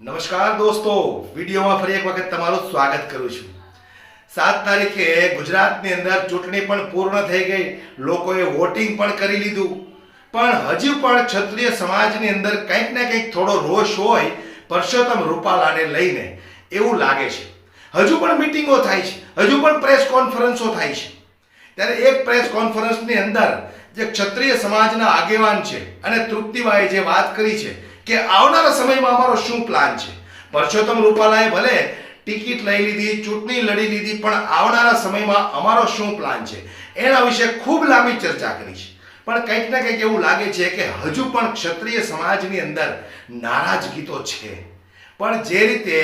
નમસ્કાર દોસ્તો. વિડીયોમાં ફરી એક વખત તમારું સ્વાગત કરું છું. સાત તારીખે ગુજરાતની અંદર ચૂંટણી પણ પૂર્ણ થઈ ગઈ. લોકોએ વોટિંગ પણ કરી લીધું. પણ હજુ પણ ક્ષત્રિય સમાજની અંદર કંઈક ને કંઈક થોડો રોષ હોય પરસોત્તમ રૂપાલાને લઈને એવું લાગે છે. હજુ પણ મિટિંગો થાય છે. હજુ પણ પ્રેસ કોન્ફરન્સો થાય છે. ત્યારે એક પ્રેસ કોન્ફરન્સની અંદર જે ક્ષત્રિય સમાજના આગેવાન છે અને તૃપ્તિબાએ જે વાત કરી છે કે આવનારા સમયમાં અમારો શું પ્લાન છે? પરસોત્તમ રૂપાલાએ ભલે ટિકિટ લઈ લીધી ચૂંટણી લડી લીધી પણ આવનારા સમયમાં અમારો શું પ્લાન છે? એના વિશે ખૂબ લાંબી ચર્ચા કરી છે. પણ કંઈક ને કંઈક એવું લાગે છે કે હજુ પણ ક્ષત્રિય સમાજની અંદર નારાજગી તો છે. પણ જે રીતે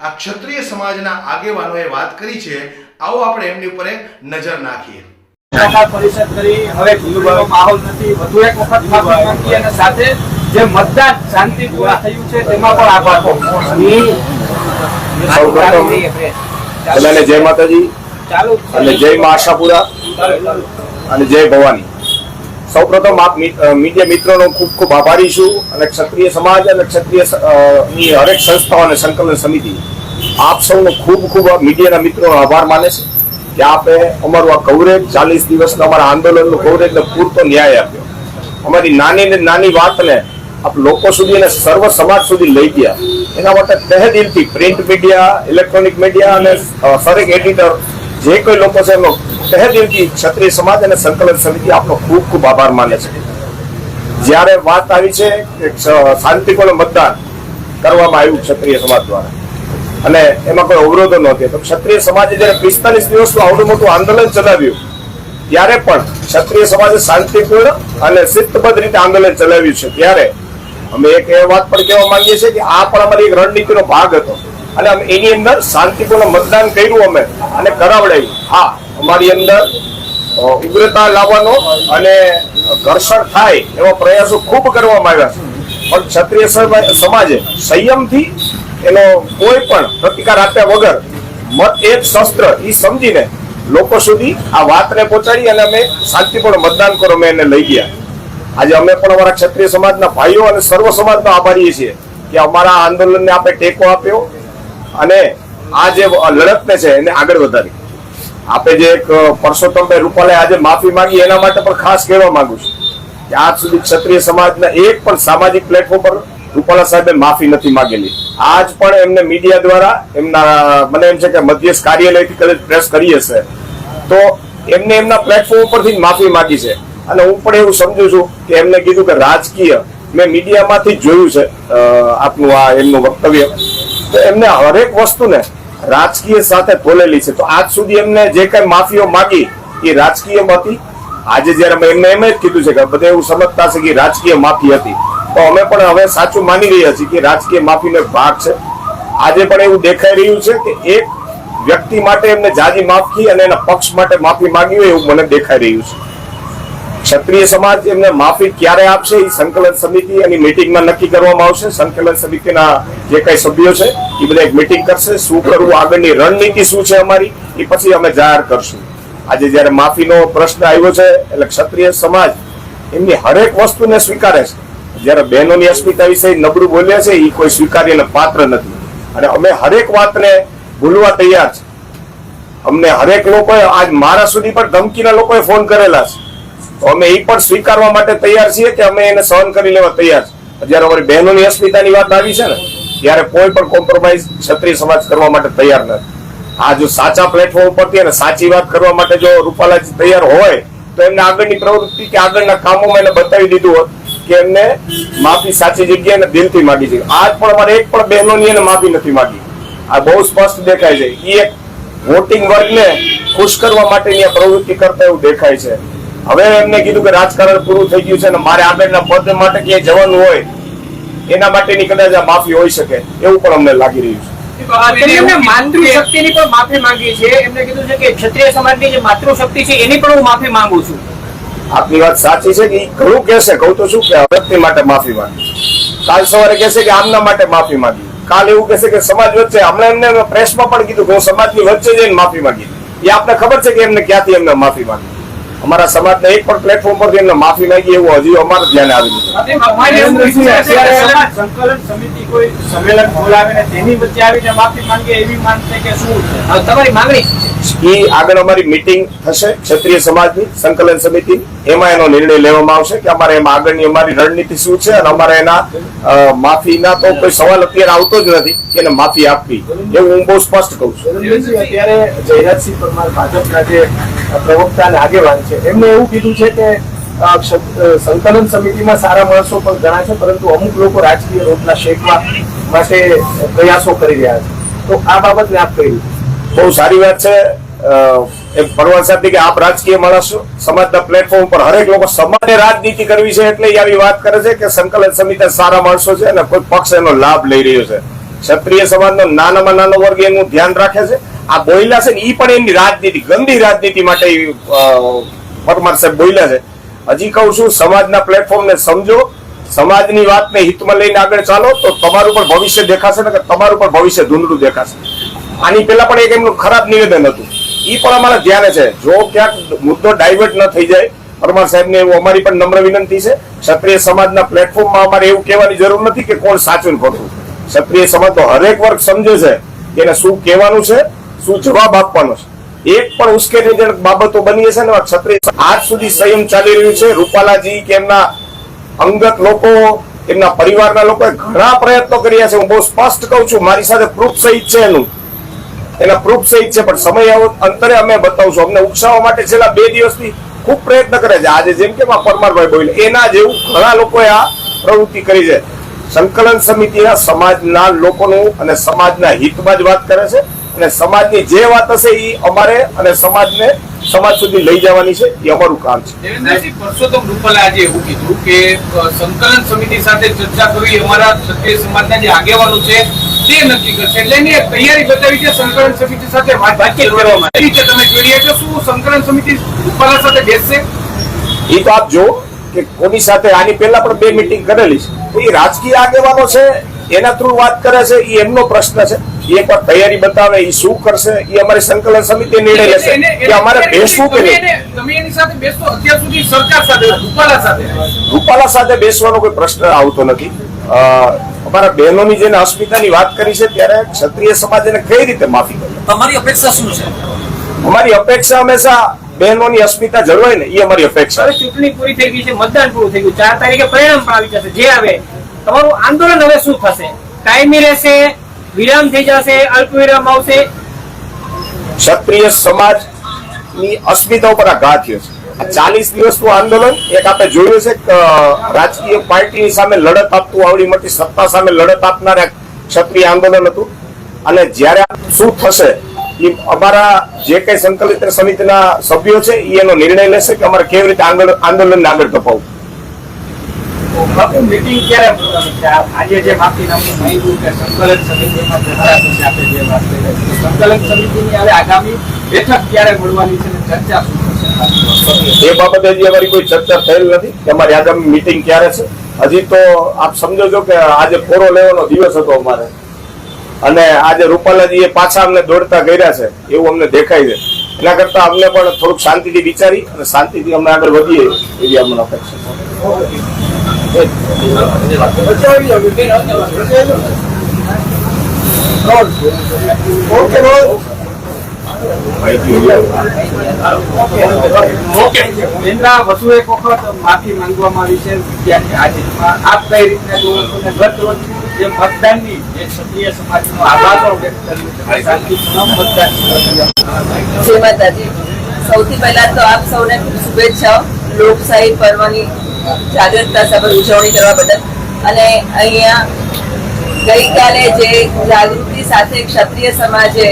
આ ક્ષત્રિય સમાજના આગેવાનોએ વાત કરી છે આવો આપણે એમની ઉપર એક નજર નાખીએ. પરિષદ કરી હવે માહોલ નથી. વધુ એક વખત અને સાથે જે મતદાન શાંતિપૂર્ણ થયું છે તેમાં પણ આભાર બધાને જય માતાજી અને જય મા આશાપુરા અને જય ભવાની. સૌપ્રથમ આપ મીડિયા મિત્રોનો ખૂબ ખૂબ આભારી છું અને ક્ષત્રિય સમાજ અને ક્ષત્રિયની હરેક સંસ્થાઓ અને સંકલન સમિતિ આપ સૌનો ખૂબ ખૂબ મીડિયાના મિત્રોનો આભાર માને છે કે આપે અમારું આ કવરેજ ચાલીસ દિવસના અમારા આંદોલનનું કવરેજને પૂરતો ન્યાય આપ્યો. અમારી નાની ને નાની વાતને આપ લોકો સુધી અને સર્વ સમાજ સુધી લઈ ગયા. એના માટે તહે દિલથી પ્રિન્ટ મીડિયા, ઇલેક્ટ્રોનિક મીડિયા અને દરેક એડિટર જે કોઈ લોકો છે એમનો તહે દિલથી ક્ષત્રિય સમાજ અને સંકલન સમિતિ આપનો ખૂબ ખૂબ આભાર માને છે. જ્યારે વાત આવી છે કે શાંતિપૂર્ણ મતદાન કરવામાં આવ્યું ક્ષત્રિય સમાજ દ્વારા. અને એમાં કોઈ અવરોધો નહોતી તો ક્ષત્રિય સમાજે જ્યારે પિસ્તાલીસ દિવસનું આવડું મોટું આંદોલન ચલાવ્યું, ત્યારે પણ ક્ષત્રિય સમાજે શાંતિપૂર્ણ અને શિસ્તબદ્ધ રીતે આંદોલન ચલાવ્યું છે. ત્યારે અમે એક એ વાત પણ કહેવા માંગીએ છીએ કે આ પણ અમારી એક રણનીતિનો ભાગ હતો. અને એની અંદર શાંતિપૂર્ણ મતદાન કર્યું અમે અને કરાવડાવ્યું હા, અમારી અંદર ઉગ્રતા લાવવાનો અને ઘર્ષણ થાય એવા પ્રયાસો ખૂબ કરવામાં આવ્યા છે. પણ ક્ષત્રિય સમાજે સંયમથી એનો કોઈ પણ પ્રતિકાર આપ્યા વગર મત એક શસ્ત્ર એ સમજીને લોકો સુધી આ વાતને પહોંચાડી અને અમે શાંતિપૂર્ણ મતદાન કરો અમે એને લઈ ગયા. આજે અમે પણ અમારા ક્ષત્રિય સમાજના ભાઈઓ અને સર્વ સમાજનો આભારીએ છીએ કે અમારા આંદોલનને આપણે ટેકો આપ્યો અને આ જે લડતને છે એને આગળ વધારી. આપે જે એક પરસોત્તમભાઈ રૂપાલાએ આજે માફી માંગી, એના માટે પણ ખાસ કહેવા માંગુ છું કે આજ સુધી ક્ષત્રિય સમાજના એક પણ સામાજિક પ્લેટફોર્મ પર રૂપાલા સાહેબે માફી નથી માંગેલી. આજ પણ એમને મીડિયા દ્વારા એમના, મને એમ છે કે મધ્યસ્થ કાર્યાલયથી કદાચ પ્રેસ કરી હશે. તો એમને એમના પ્લેટફોર્મ ઉપરથી માફી માંગી છે. અને હું પણ એવું સમજુ છું કે એમને કીધું કે રાજકીય મેં મીડિયામાંથી જોયું છે આપનું આ એમનું વક્તવ્ય. તો એમને હરેક વસ્તુને રાજકીય સાથે તોલેલી છે. તો આજ સુધી એમને જે કઈ માફીઓ માંગી એ રાજકીય હતી આજે જયારે એમને એમ જ કીધું છે કે બધા એવું સમજતા છે કે રાજકીય માફી હતી. તો અમે પણ હવે સાચું માની રહ્યા છીએ કે રાજકીય માફીનો એક ભાગ છે. આજે પણ એવું દેખાઈ રહ્યું છે કે એક વ્યક્તિ માટે એમને જાજી માફી અને એના પક્ષ માટે માફી માંગી હોય એવું મને દેખાઈ રહ્યું છે. ક્ષત્રિય સમાજ એમને માફી ક્યારે આપશે? એ સંકલન સમિતિ એની મિટિંગમાં નક્કી કરવામાં આવશે. સંકલન સમિતિના જે કઈ સભ્યો છે એ બધા એક મિટિંગ કરશે. શું કરવું? આગળની રણનીતિ શું છે અમારી? એ પછી અમે જાહેર કરશું. આજે જયારે માફીનો પ્રશ્ન આવ્યો છે, એટલે ક્ષત્રિય સમાજ એમની હરેક વસ્તુને સ્વીકારે છે. જ્યારે બહેનોની અસ્મિતા વિશે નબળું બોલ્યા છે એ કોઈ સ્વીકાર્યને પાત્ર નથી. અને અમે હરેક વાતને ભૂલવા તૈયાર છે. અમને હરેક લોકોએ, આજ મારા સુધી પણ ધમકીના લોકોએ ફોન કરેલા છે. તો અમે એ પણ સ્વીકારવા માટે તૈયાર છીએ કે અમે એને સહન કરી લેવા તૈયાર છીએ. જ્યારે અમારી બહેનોની અસ્મિતાની વાત આવી છે ને, ત્યારે કોઈ પણ કોમ્પ્રોમાઇઝ ક્ષત્રિય સમાજ કરવા માટે તૈયાર નથી. આ જો સાચા પ્લેટફોર્મ ઉપરથી અને સાચી વાત કરવા માટે જો રૂપાલાજી તૈયાર હોય, તો એમને આગળની પ્રવૃત્તિ કે આગળના કામોમાં એને બતાવી દીધું હોત કે એમને માફી સાચી જગ્યાએ અને દિલથી માગી છે. આજ પણ અમારે એક પણ બહેનોની એને માફી નથી માંગી. આ બહુ સ્પષ્ટ દેખાય છે. એ એક વોટિંગ વર્ગને ખુશ કરવા માટેની આ પ્રવૃત્તિ કરતા એવું દેખાય છે. હવે એમને કીધું કે રાજકારણ પૂરું થઈ ગયું છે અને મારે આગળના પદ માટે ક્યાંય જવાનું હોય એના માટેની કદાચ આ માફી હોઈ શકે. એવું પણ અમને લાગી રહ્યું છે. એમને માતૃશક્તિની પણ માફી માંગી છે. એમને કીધું છે કે ક્ષત્રિય સમાજની જે માતૃશક્તિ છે એની પણ હું માફી માંગુ છું. આપની વાત સાચી છે કે ઘણું કહેશે. કહું તો શું કે વ્યક્તિ માટે માફી માંગી. કાલ સવારે કહેશે કે આમના માટે માફી માંગી. કાલ એવું કહેશે કે સમાજ વચ્ચે હમણાં એમને પ્રેસમાં પણ કીધું કે હું સમાજની વચ્ચે જઈને માફી માંગી. એ આપને ખબર છે કે એમને ક્યાંથી એમને માફી માંગી. અમારા સમાજને એક પણ પ્લેટફોર્મ પર એમને માફી માંગી એવું હજી અમારે ધ્યાને આવી નથી. અમારે એવું પૂછવું છે કે સમાજ સંકલન સમિતિ કોઈ સંમેલન બોલાવે ને તેની વચ્ચે આવીને માફી માંગે એવી માંગ કે શું? તમારી માંગણી શું એ આગળ અમારી મીટિંગ થશે ક્ષત્રિય સમાજની સંકલન સમિતિ એમાં એનો નિર્ણય લેવામાં આવશે કે અમારે એમાં આગળની અમારી રણનીતિ શું છે અને અમારે એના માફીના તો કોઈ સવાલ અત્યારે આવતો જ નથી કે એને માફી આપવી. એવું હું બહુ સ્પષ્ટ કહું છું. અત્યારે જયરાજસિંહ પરમાર ભાજપના જે પ્રવક્તા અને આગેવાન છે એમને એવું કીધું છે કે સંકલન સમિતિમાં સારા માણસો પણ ઘણા છે પરંતુ અમુક લોકો રાજકીય રોટલા શેકવા માટે પ્રયાસો કરી રહ્યા છે. તો આ બાબતને આપ કહી બહુ સારી વાત છે. એક પરવાર સાહેબ કે આપ રાજકીય માણસો સમાજના પ્લેટફોર્મ પર હરેક લોકો સમાજને રાજનીતિ કરવી છે એટલે આવી વાત કરે છે કે સંકલન સમિતિ સારા માણસો છે અને કોઈ પક્ષ એનો લાભ લઈ રહ્યો છે. ક્ષત્રિય સમાજનો નાનામાં નાનો વર્ગ એનું ધ્યાન રાખે છે. આ બોયલા છે ને એ પણ એની રાજનીતિ, ગંદી રાજનીતિ માટે પરમાર સાહેબ બોલ્યા છે. હજી કહું છું, સમાજના પ્લેટફોર્મને સમજો. સમાજની વાતને હિતમાં લઈને આગળ ચાલો તો તમારું પણ ભવિષ્ય દેખાશે ને કે તમારું પણ ભવિષ્ય ધૂંધળું દેખાશે. આની પહેલા પણ એક એમનું ખરાબ નિવેદન હતું. ઈ પણ અમારા ધ્યાને છે. જો ક્યાંક મુદ્દો ડાયવર્ટ ન થઈ જાય, પરમાર સાહેબને એવું અમારી પણ નમ્ર વિનંતી છે. ક્ષત્રિય સમાજના પ્લેટફોર્મમાં અમારે એવું કહેવાની જરૂર નથી કે કોણ સાચું ખોટું. ક્ષત્રિય સમાજ તો હરેક વર્ગ સમજે છે કે એને શું કહેવાનું છે, શું જવાબ આપવાનો છે. એક પણ ઉશ્કેરણીજનક બાબતો બની હશે ને ક્ષત્રિય આજ સુધી સંયમ ચાલી રહ્યું છે. રૂપાલાજી કે એમના અંગત લોકો, એમના પરિવારના લોકોએ ઘણા પ્રયત્નો કર્યા છે. હું બહુ સ્પષ્ટ કહું છું, મારી સાથે પ્રૂફ સહિત છે એનું. એના પ્રૂફ સહિત છે, પણ સમય અંતરે અમે બતાવશું. અમને ઉકસાવવા માટે છેલ્લા બે દિવસથી ખૂબ પ્રયત્ન કરે છે. આજે જેમ કે પરમારભાઈ બોલે, એના જેવું ઘણા લોકોએ આ પ્રવૃત્તિ કરી છે. સંકલન સમિતિના સમાજના લોકોનું અને સમાજના હિતમાં જ વાત કરે છે. અને સમાજની જે વાત હશે એ અમારે અને સમાજને, સમાજ સુધી લઈ જવાની છે. એ અમારું કામ છે. પરસોત્તમ રૂપાલા આજે એવું કીધું કે સંકલન સમિતિ સાથે ચર્ચા કરવી અમારા ક્ષત્રિય સમાજના જે આગેવાનો છે તે નક્કી કરશે. એટલે એની તૈયારી બતાવી છે સંકલન સમિતિ સાથે વાત- વાતચીત કરવા માટે. એ તમે જોઈ છો શું સંકલન સમિતિ રૂપાલા સાથે બેસશે? એ તો આપ જો કે કોની સાથે આની પહેલા પણ બે મીટિંગ કરેલી છે. એ રાજકીય આગેવાનો છે એના થ્રુ વાત કરે છે એ એમનો પ્રશ્ન છે. એ એકવાર તૈયારી બતાવે એ શું કરશે એ અમારી સંકલન સમિતિ નિર્ણય લેશે. કે અમારે બેસવું કે નહીં? તમે એની સાથે બેસતો અત્યાર સુધી સરકાર સાથે રૂપાલા સાથે. રૂપાલા સાથે બેસવાનો કોઈ પ્રશ્ન આવતો નથી. અમારા બહેનોની જેને અસ્મિતાની વાત કરી છે ત્યારે ક્ષત્રિય સમાજ એને કઈ રીતે માફી કરે? તમારી અપેક્ષા શું છે? અમારી અપેક્ષા હંમેશા બહેનોની અસ્મિતા જળવાય ને એ અમારી અપેક્ષા હવે ચૂંટણી પૂરી થઈ ગઈ છે મતદાન પૂરું થઈ ગયું ચાર તારીખે પરિણામ પણ આવી જશે. જે આવે તમારું આંદોલન હવે શું થશે? કાયમી રહેશે વિરામ થઈ જશે અલ્પ વિરામ આવશે? ક્ષત્રિય સમાજની અસ્મિતા ઉપર આ ઘા થયો છે. ચાલીસ દિવસનું આંદોલન, એક આપણે જોયું છે રાજકીય પાર્ટીની સામે લડત આપતું, આવડી મોટી સત્તા સામે લડત આપનાર ક્ષત્રિય આંદોલન હતું. અને જ્યારે શું થશે, એ અમારા જે કઈ સંકલિત સમિતિના સભ્યો છે, એ એનો નિર્ણય લેશે કે અમારે કેવી રીતે આંદોલન, આંદોલનને આગળ ધપાવવું. બાપુ ક્યારે આજે જે માફી નામનું કે સંકલન સમિતિમાં ચર્ચા સંકલન સમિતિની આગામી બેઠક ક્યારે મળવાની છે ચર્ચા શું થશે? એ બાબતે હજી અમારી કોઈ ચર્ચા થયેલ નથી. કે અમારી આગામી મિટિંગ ક્યારે છે? હજી તો આપ સમજો છો કે આજે કોરો લેવાનો દિવસ હતો અમારે. અને આજે રૂપાલાજી એ પાછા અમને દોડતા કર્યા છે એવું અમને દેખાય છે. એના કરતા અમને પણ થોડુંક શાંતિથી વિચારી અને શાંતિથી અમે આગળ વધીએ એવી અમને અપેક્ષા સૌથી પહેલા તો આપ સૌને ખૂબ શુભેચ્છાઓ લોકશાહી પર્વની જાગૃતતા સભર ઉજવણી કરવા બદલ. અને અહીંયા ગઈકાલે જે જાગૃતિ સાથે ક્ષત્રિય સમાજે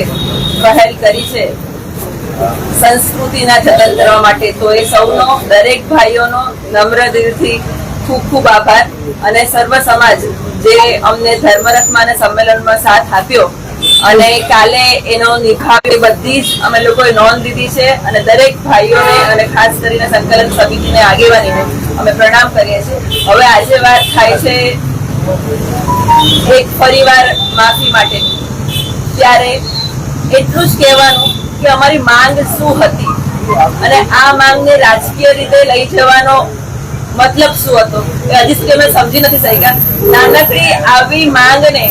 પહેલ કરી છે. સંસ્કૃતિના જતન કરવા માટે તો એ સૌનો, દરેક ભાઈઓનો નમ્ર દિલથી ખૂબ ખૂબ આભાર. અને સર્વ સમાજ જે અમને ધર્મરથમાં સંમેલનમાં સાથ આપ્યો, અને કાલે એનો નિભાવ બધી જ અમે લોકોએ નોંધ લીધી છે, અને દરેક ભાઈઓને અને ખાસ કરીને સંકલન સમિતિને આગેવાનીને અમે પ્રણામ કરીએ છીએ. હવે આજે વાત થાય છે એક પરિવાર માફી માટે. ત્યારે એટલું જ કહેવાનું કે અમારી માંગ શું હતી? અને આ માંગને રાજકીય રીતે લઈ જવાનો મતલબ શું હતો? એ હજી સુધી અમે સમજી નથી શક્યા. નાનકડી આવી માંગને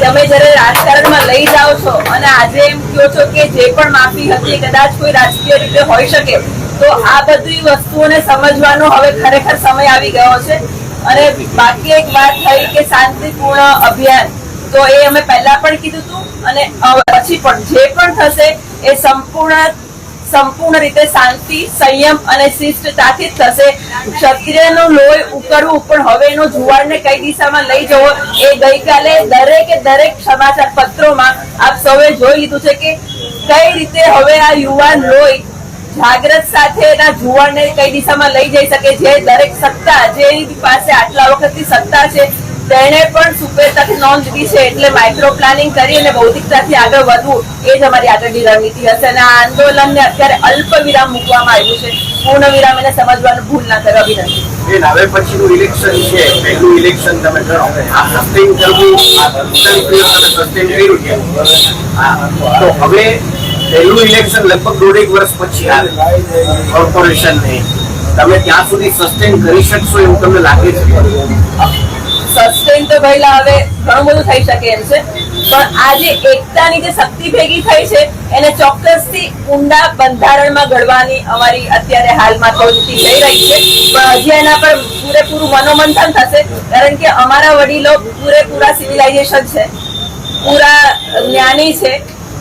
તમે જ્યારે રાજકારણમાં લઈ જાઓ છો અને આજે એમ કહો છો કે જે પણ માફી હતી, કદાચ કોઈ રાજકીય રીતે હોઈ શકે, તો આ બધી વસ્તુઓને સમજવાનો હવે ખરેખર સમય આવી ગયો છે. અને બાકી એક વાત થઈ કે શાંતિપૂર્ણ અભિયાન. તો એ અમે પહેલા પણ કીધું હતું અને પછી પણ જે પણ થશે એ સંપૂર્ણ સંપૂર્ણ રીતે શાંતિ, સંયમ અને શિષ્ટતાથી જ થશે. ક્ષત્રિયનું લોહી ઉકળવું પણ હવે એનો જુવાળને કઈ દિશામાં લઈ જવો એ ગઈકાલે દરેકે દરેક સમાચાર પત્રોમાં આપ સૌએ જોઈ લીધું છે કે કઈ રીતે હવે આ યુવાન લોહી જાગ્રત સાથે એના જુવાળને કઈ દિશામાં લઈ જઈ શકે, જે દરેક સત્તા જેની પાસે આટલા વખતની સત્તા છે તેણે પણ સુપેરતાથી નોંધ લીધી છે એટલે માઇક્રો પ્લાનિંગ કરી અને બૌદ્ધિકતાથી આગળ વધવું એ જ અમારી આગળની રણનીતિ હશે. અને આ આંદોલનને અત્યારે અલ્પ વિરામ મૂકવામાં આવ્યું છે. પૂર્ણ વિરામ એને સમજવાનું ભૂલ ના કરવા વિનંતી હવે પછીનું ઇલેક્શન છે. પહેલું ઇલેક્શન તમે કરો આ સસ્ટેન કરવું સસ્ટેન કર્યું છે. તો હવે પહેલું ઇલેક્શન લગભગ દોઢેક વર્ષ પછી આવે કોર્પોરેશન તમે ત્યાં સુધી સસ્ટેન કરી શકશો એવું તમને લાગે છે? સસ્ટેન તો ભઈલા હવે ઘણું બધું થઈ શકે એમ છે. પણ આ એકતાની જે શક્તિ ભેગી થઈ છે, એને ચોક્કસથી ઊંડા બંધારણમાં ઘડવાની અમારી અત્યારે હાલમાં પ્રવૃત્તિ થઈ રહી છે. પણ હજી એના પર પૂરેપૂરું મનોમંથન થશે, કારણ કે અમારા વડીલો પૂરેપૂરા સિવિલાઇઝેશન છે. પૂરા જ્ઞાની છે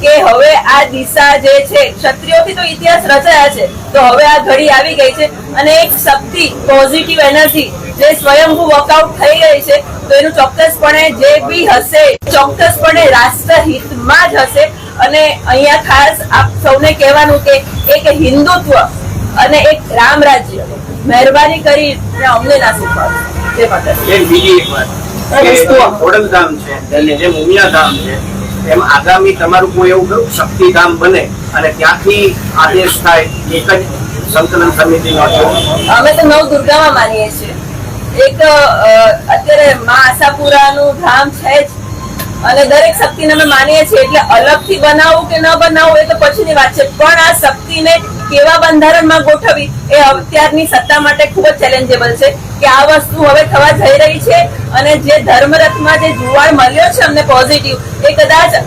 કે હવે આ દિશા જે છે, ક્ષત્રિયોથી તો ઇતિહાસ રચાયા છે, તો હવે આ ઘડી આવી ગઈ છે. અને એક શક્તિ પોઝિટિવ એનર્જી જે સ્વયંભૂ વોકઆઉટ થઈ રહી છે તો એનું ચોક્કસપણે જે બી હશે ચોક્કસપણે રાષ્ટ્રહિતમાં જ હશે. અને અહીંયા ખાસ આપ સૌને કહેવાનું કે એક હિન્દુત્વ અને એક રામ રાજ્ય. મહેરબાની કરી અમને ના શીખવાડો. જય માતાજી. બીજી એક વાત. ખોડલધામ છે એટલે જેમ ઉમિયાધામ છે એમ આગામી તમારું કોઈ એવું ખરું શક્તિધામ બને અને ત્યાંથી આદેશ થાય એક જ સંકલન સમિતિનો અમે તો નવ દુર્ગામાં માનીએ છીએ. એક અત્યારે મા આશાપુરાનું ધામ છે જ. અને દરેક શક્તિને અમે માનીએ છીએ, એટલે અલગથી બનાવવું કે ન બનાવવું એ તો પછીની વાત છે. પણ આ શક્તિને કેવા બંધારણમાં ગોઠવી એ અત્યારની સત્તા માટે ખૂબ જ ચેલેન્જેબલ છે કે આ વસ્તુ હવે થવા જઈ રહી છે અને જે ધર્મરથમાં જે જુવાળ મળ્યો છે અમને પોઝિટિવ એ કદાચ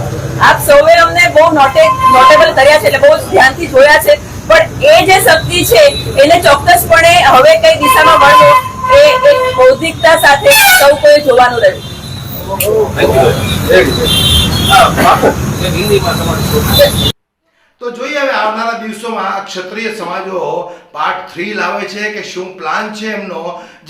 આપ સૌએ અમને બહુ નોટે નોટેબલ કર્યા છે, એટલે બહુ ધ્યાનથી જોયા છે. પણ એ જે શક્તિ છે, એને ચોક્કસપણે હવે કઈ દિશામાં વળવું એ એક બૌદ્ધિકતા સાથે સૌ કોઈ જોવાનું રહ્યું. તો જોઈએ હવે આવનારા દિવસોમાં ક્ષત્રિય સમાજો પાર્ટ થ્રી લાવે છે કે શું પ્લાન છે એમનો?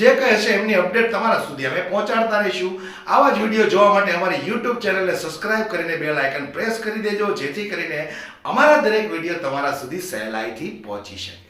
જે કહે છે એમની અપડેટ તમારા સુધી અમે પહોંચાડતા રહીશું. આવા જ વીડિયો જોવા માટે અમારી યુટ્યુબ ચેનલને સબસ્ક્રાઇબ કરીને બેલ આઇકન પ્રેસ કરી દેજો, જેથી કરીને અમારા દરેક વીડિયો તમારા સુધી સહેલાઈથી પહોંચી શકે.